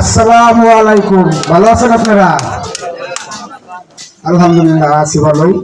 আসসালামু আলাইকুম। ভালো আছেন আপনারা? আলহামদুলিল্লাহ, আছি ভালোই।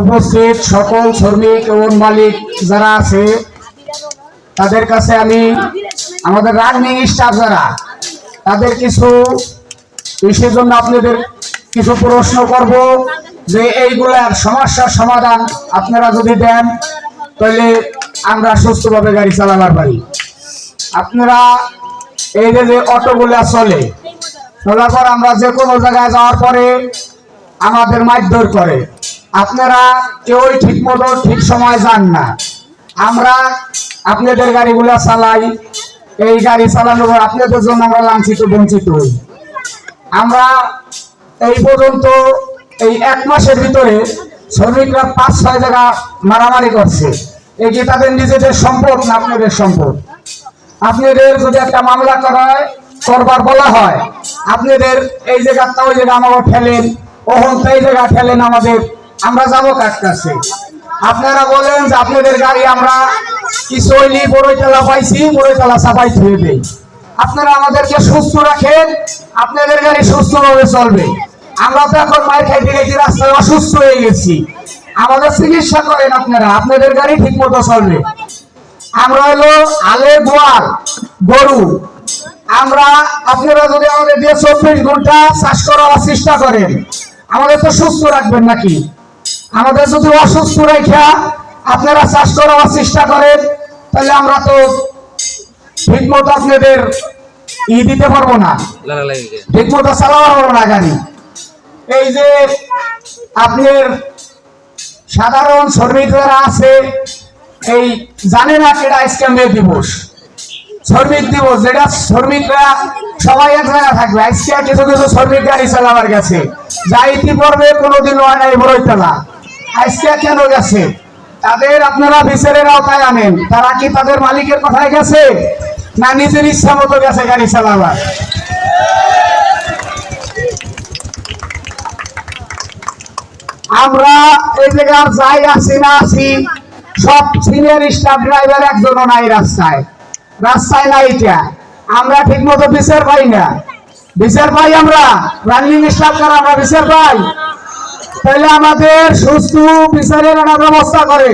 উপস্থিত সকল শ্রমিক এবং মালিক যারা আছে, তাদের কাছে আমি আমাদের রানিং স্টাফ যারা, তাদের কিছু বিষয়ের জন্য আপনাদের কিছু প্রশ্ন করব যে এইগুলার সমস্যার সমাধান আপনারা যদি দেন, তাহলে আমরা সুস্থভাবে গাড়ি চালাবার পারি। আপনারা এই যে যে অটোগুলা চলে, চলার পর আমরা যে কোনো জায়গায় যাওয়ার পরে আমাদের মারধর করে। আপনারা কেউই ঠিক মতো ঠিক সময় যান না। আমরা আপনাদের গাড়িগুলা চালাই, এই গাড়ি চালানোর পর আপনাদের জন্য আমরা লাঞ্ছিত, বঞ্চিত হই। আমরা এই পর্যন্ত এই এক মাসের ভিতরে শ্রমিকরা পাঁচ ছয় জায়গা মারামারি করছে। এই কি তাদের নিজেদের সম্পদ না আপনাদের সম্পদ? আপনাদের যদি একটা মামলা করা হয় করবার বলা হয়, আপনাদের এই জায়গাটা, ওই জায়গা আমাকে ঠেলেন ওহন তো এই জায়গা ঠেলেন আমাদের, আমরা যাব কার কাছে? আপনারা বলেন যে আপনাদের গাড়ি আমরা কিছু হইলি বড়ইতলা পাইছি, বড়ইতলা চাপাই ধুয়ে দেই। আপনারা আমাদেরকে সুস্থ রাখেন, আপনাদের গাড়ি সুস্থভাবে চলবে। আমরা তো এখন মায়ের খাইতে গেছি রাস্তায় অসুস্থ হয়ে গেছি। আমাদের চিকিৎসা করেন আপনারা, আপনাদের গাড়ি ঠিক মতো চলবে। আমরা হলো আলে গোয়াল, গরু। আমরা আপনারা যদি আমাদের দিয়ে চব্বিশ ঘণ্টা চাষ করার চেষ্টা করেন, আমাদের তো সুস্থ রাখবেন নাকি? আমাদের যদি অসুস্থ রেখা আপনারা চাষ করার চেষ্টা করেন, তাহলে আমরা তো ঠিক মতো আপনাদের ই দিতে পারব না। ঠিক মতো চালাতে পারব না গাড়ি। এই যে আপনার সাধারণ শ্রমিক যারা আছে এই জানে না সেটা আজকে দিবস। শ্রমিক দিবস, যেটা শ্রমিকরা সবাই এক জায়গায় থাকবে। আজকে কিছু কিছু শ্রমিক গাড়ি চালাবার গেছে যা ইতিপূর্বে কোনোদিন হয় নাই বড়ইতলা আজকে কেন গেছে? তাদের আপনারা বিচারের আওতায় আনেন। তারা কি তাদের মালিকের কথায় গেছে? না নিজের ইচ্ছা মতো গেছে গাড়ি চালাবার? আমরা এই জায়গার যাই আছি না আছি সব সিনিয়র স্টাফ ড্রাইভার একজনও নাই রাস্তায়। রাস্তায় নাই এটা। আমরা ঠিক মতো বিচার পাই না। বিচার পাই আমরা। রানিং স্টাফ কারা? আমরা বিচার পাই। তাহলে আমাদের সুস্থ বিচারের একটা ব্যবস্থা করে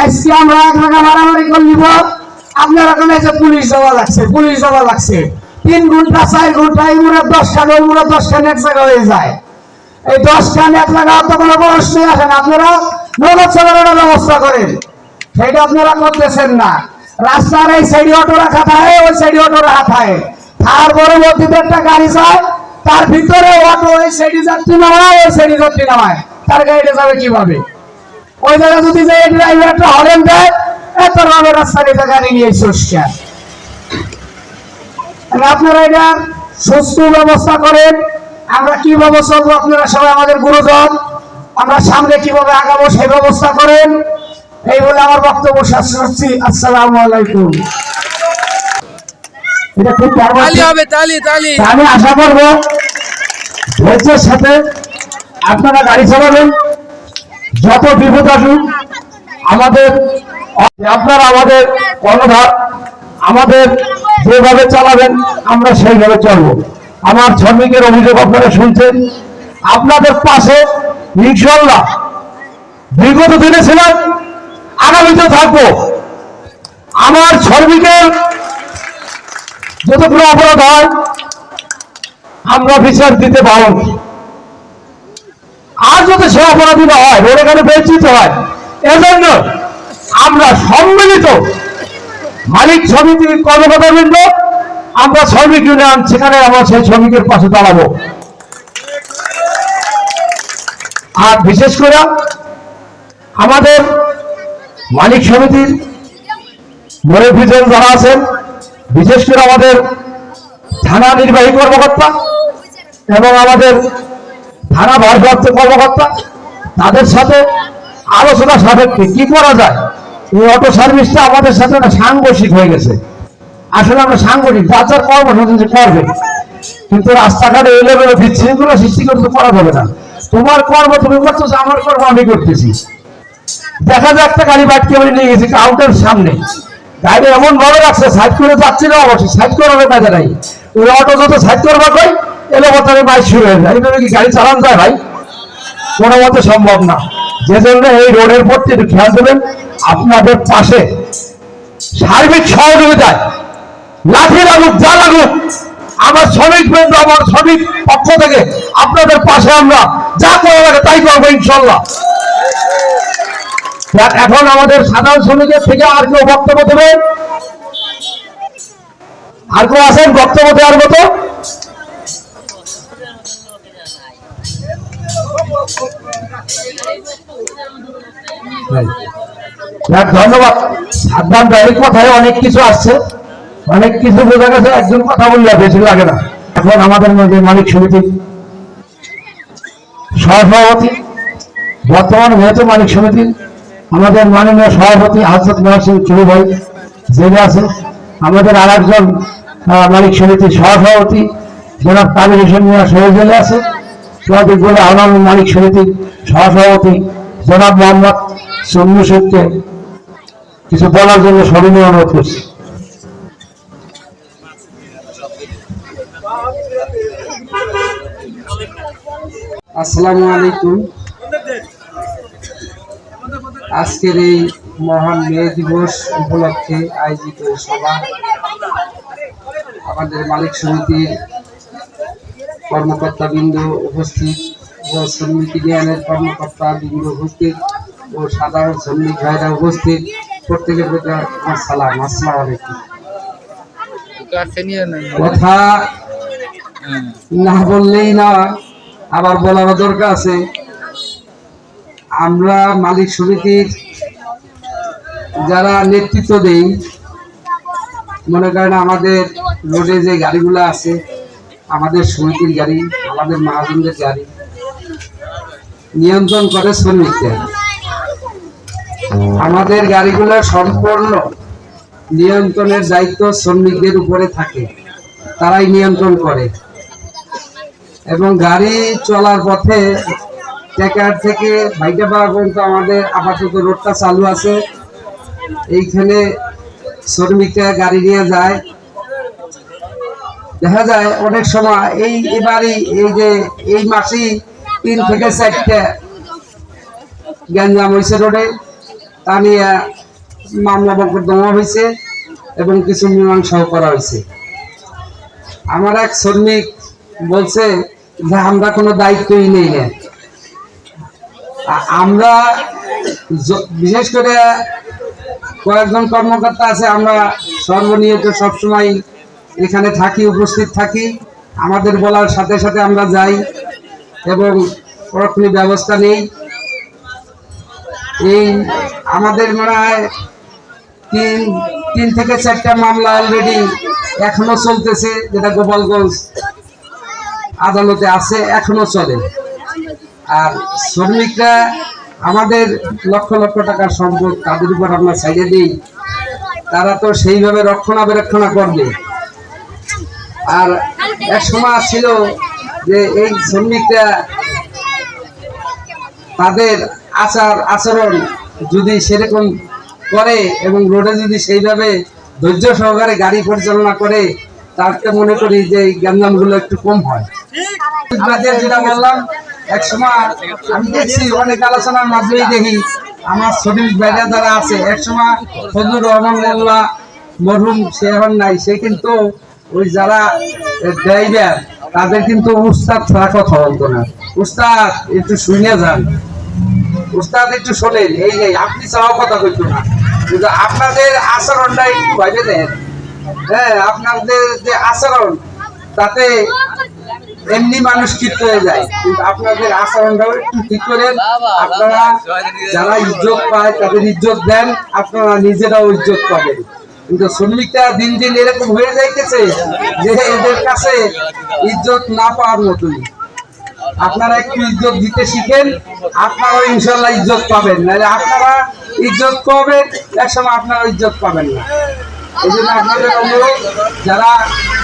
আজকে আমরা এক জায়গা মারামারি করে নিব। আপনার ওখানে যে পুলিশ যাওয়া লাগছে, পুলিশ যাওয়া লাগছে। তিন ঘণ্টা, চার ঘণ্টা, এই মুড়ে দশটা ওই মুড়ে দশটা এক জায়গা হয়ে যায়। এই দশটা এক জায়গা তো কোনো প্রশ্নই আসে না আপনারা নগদ ব্যবস্থা করেন। সেটা আপনারা করতেছেন না। রাস্তার এই সাইডে অটো রাখা থাকে, ওই সাইডে অটো রাখা থাকে। তার পরবর্তীতে একটা গাড়ি যায়, তার ভিতরে অটো ওই সাইডে যাত্রী নামায়, ওই সাইডে যাত্রী নামায়। তার গাড়িটা যাবে কীভাবে? ওই জায়গায় যদি যে ড্রাইভার একটা হরেন দেয়, এত ভাবে রাস্তা দিয়ে গাড়ি নিয়ে সস্কার আপনারা এটা সুস্থ ব্যবস্থা করেন। আমরা কীভাবে চলবো আপনারা সবাই আমাদের গুরুজন। আমরা সামনে কীভাবে আগাবো সেই ব্যবস্থা করেন। এই বলে আমার বক্তব্য শেষ করছি। আসসালামু আলাইকুম। এটা খুব আমি আশা করব ধৈর্যের সাথে আপনারা গাড়ি চালাবেন। যত বিপদ আসুক আমাদের আপনারা আমাদের কর্ণধার আমাদের যেভাবে চালাবেন আমরা সেইভাবে চলবো। আমার শ্রমিকের অভিযোগ আপনারা শুনছেন। আপনাদের পাশে ইনশাল্লাহ বিগত দিনে ছিলাম, আগামীতে থাকব। আমার শ্রমিকের কোনো অপরাধ হয়, আমরা বিচার দিতে পারব। আর যদি সে অপরাধী না হয়, ওর এখানে বেঞ্চিত হয়, এজন্য আমরা সম্মিলিত মালিক সমিতির কর্মকর্তাবৃন্দ, আমরা শ্রমিক ইউনিয়ন, সেখানে আমরা সেই শ্রমিকের পাশে দাঁড়াবো। আর বিশেষ করে আমাদের মালিক সমিতির মনিফিজন যারা আছেন, বিশেষ করে আমাদের থানা নির্বাহী কর্মকর্তা এবং আমাদের থানা ভারপ্রাপ্ত কর্মকর্তা, তাদের সাথে আলোচনা সাপেক্ষে কি করা যায়? এই অটো সার্ভিসটা আমাদের সাথে একটা সাংঘর্ষিক হয়ে গেছে। আসলে আমরা সাংগঠনিক যার যার কর্মসূচি করবে, কিন্তু রাস্তাঘাটে লেভেলে বিশৃঙ্খলা সৃষ্টি করতে করা যাবে না। তোমার কর্ম তুমি করতেছো আমার কর্ম আমি করতেছি। দেখা যায় একটা গাড়ি বাটকে আমি নিয়ে গেছি কাউন্টার সামনে। গাড়ি এমন ভাবে রাখছে সাইড করে যাচ্ছি না অবশ্যই সাইড করার কাজে নাই। ওই অটো যত সাইড করবা কই, এলো বছরে বাইক শুরু হয়ে যায় এইভাবে কি গাড়ি চালান যায় ভাই, কোনো মতে সম্ভব না। যে জন্য এই রোডের প্রতি একটু খেয়াল দেবেন, আপনাদের পাশে সার্বিক সহযোগিতায় লাঠি লাগুক, যা লাগুক আমার শ্রমিক বৃন্দ, আমার শ্রমিক পক্ষ থেকে আপনাদের পাশে আমরা যা করা লাগে তাই করব ইনশাল্লাহ। এখন আমাদের সাধারণ শ্রমিকের থেকে আর কেউ বক্তব্য দেবে? আর কেউ আছেন বক্তব্য দেওয়ার মতো? ধন্যবাদ। সাবধান ডাইরেক্ট কথায় অনেক কিছু আসছে। অনেক কিছু বোঝা গেছে, একজন কথা বললে বেশি লাগে না। এখন আমাদের মধ্যে মালিক সমিতির সহসভাপতি বর্তমান যেহেতু মালিক সমিতির আমাদের মাননীয় সভাপতি হাজরত মেয়র সিং চুরু ভাই জেলে আছে আমাদের আর একজন মালিক সমিতির সহসভাপতি জনাব তামিল হোসেন মিয়া শহীদ জেলে আছে। সভাপতি বলে আমার মালিক সমিতির সহসভাপতি জনাব মোহাম্মদ সন্নু শেখকে কিছু বলার জন্য সবিনয় অনুরোধ করছি। আসসালামু আলাইকুম। আজকের এই মহান মে দিবস উপলক্ষে আয়োজিত সভা। আমাদের মালিক সমিতির কর্মকর্তা বৃন্দ উপস্থিত ও শ্রমিক ইউনিয়নের কর্মকর্তা বৃন্দ উপস্থিত ও সাধারণ শ্রমিক ভাইরা উপস্থিত। প্রত্যেকের প্রতি আমার সালাম। আসসালাম আলাইকুম। কথা না বললেই না আবার বলার দরকার আছে। আমরা মালিক সমিতির যারা নেতৃত্ব দেই, মনে করেন আমাদের রোডে যে গাড়িগুলো আছে, আমাদের সমিতির গাড়ি, আমাদের মহাজনদের গাড়ি, নিয়ন্ত্রণ করে শ্রমিকদের। আমাদের গাড়িগুলো সম্পূর্ণ নিয়ন্ত্রণের দায়িত্ব শ্রমিকদের উপরে থাকে। তারাই নিয়ন্ত্রণ করে। এবং গাড়ি চলার পথে টেকার থেকে ভাইটাপাড়া পর্যন্ত আমাদের আপাতত রোডটা চালু আছে। এইখানে শ্রমিকরা গাড়ি নিয়ে যায়। দেখা যায় অনেক সময় এই এবারই এই যে এই মাসেই তিন থেকে চারটে গ্যাঞ্জাম হয়েছে রোডে। তা নিয়ে মামলা মোকদ্দমা হয়েছে এবং কিছু মীমাংসাও করা হয়েছে। আমার এক শ্রমিক বলছে যে আমরা কোনো দায়িত্বই নেই আমরা বিশেষ করে কয়েকজন কর্মকর্তা আছে, আমরা সর্বনিয়ত সবসময় এখানে থাকি, উপস্থিত থাকি। আমাদের বলার সাথে সাথে আমরা যাই এবং পরক্ষণে ব্যবস্থা নেই। এই আমাদের মনে হয় তিন তিন থেকে চারটা মামলা অলরেডি এখনও চলতেছে, যেটা গোপালগঞ্জ আদালতে আছে, এখনও চলে। আর শ্রমিকরা আমাদের লক্ষ লক্ষ টাকার সম্পদ তাদের উপর আমরা ছাইড়ে দিই। তারা তো সেইভাবে রক্ষণাবেক্ষণা করবে। আর এক সময় ছিল যে এই শ্রমিকরা তাদের আচার আচরণ যদি সেরকম করে এবং রোডে যদি সেইভাবে ধৈর্য সহকারে গাড়ি পরিচালনা করে তাকে মনে করি যে এই গ্যাঞ্জামগুলো একটু কম হয়। যেটা বললাম, এক সময় আমি দেখছি অনেক আলোচনার মাধ্যমেই দেখি, আমার শ্রমিক ভাইরা যারা আছে, এক সময় ফজলুর রহমান মোল্লা, মরহুম সে এখন নাই, সে কিন্তু ওই যারা ড্রাইভার, তাদের কিন্তু উস্তাদ ছাড়া কথা বলতো না। উস্তাদ, একটু শুনে যান। উস্তাদ একটু শোনেন, এই আপনি চাওয়া কথা কইতো না। কিন্তু আপনাদের আচরণটা একটু ভাইবে দেন হ্যাঁ আপনাদের যে আচরণ, তাতে এমনি মানুষ ঠিক হয়ে যায়। কিন্তু আপনাদের আচরণটাও একটু ঠিক করেন। আপনারা যারা ইজ্জত পায়, তাদের ইজ্জত দেন। আপনারা নিজেরাও ইজ্জত পাবেন। কিন্তু শ্রমিকরা দিন দিন এরকম হয়ে যাইতেছে যে এদের কাছে ইজ্জত না পাওয়ার মতনই। আপনারা একটু ইজ্জত দিতে শিখেন, আপনারাও ইনশাল্লাহ ইজ্জত পাবেন। নাহলে আপনারা ইজ্জত পাবেন এক সময় আপনারা ইজ্জত পাবেন না। এই জন্য আপনাদের অনুরোধ, যারা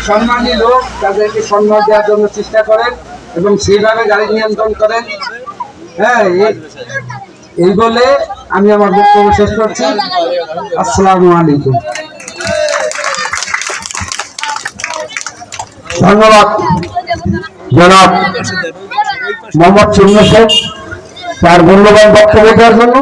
সম্মানী লোক, তাদেরকে সম্মান দেওয়ার জন্য চেষ্টা করেন এবং সেইভাবে গাড়ি নিয়ন্ত্রণ করেন। হ্যাঁ এই বলে আমি আমার বক্তব্য শেষ করছি। আসসালামু আলাইকুম। ধন্যবাদ। জনাব মোহাম্মদ সুন্নু শেখ, তার মূল্যবান বক্তব্য দেওয়ার জন্য।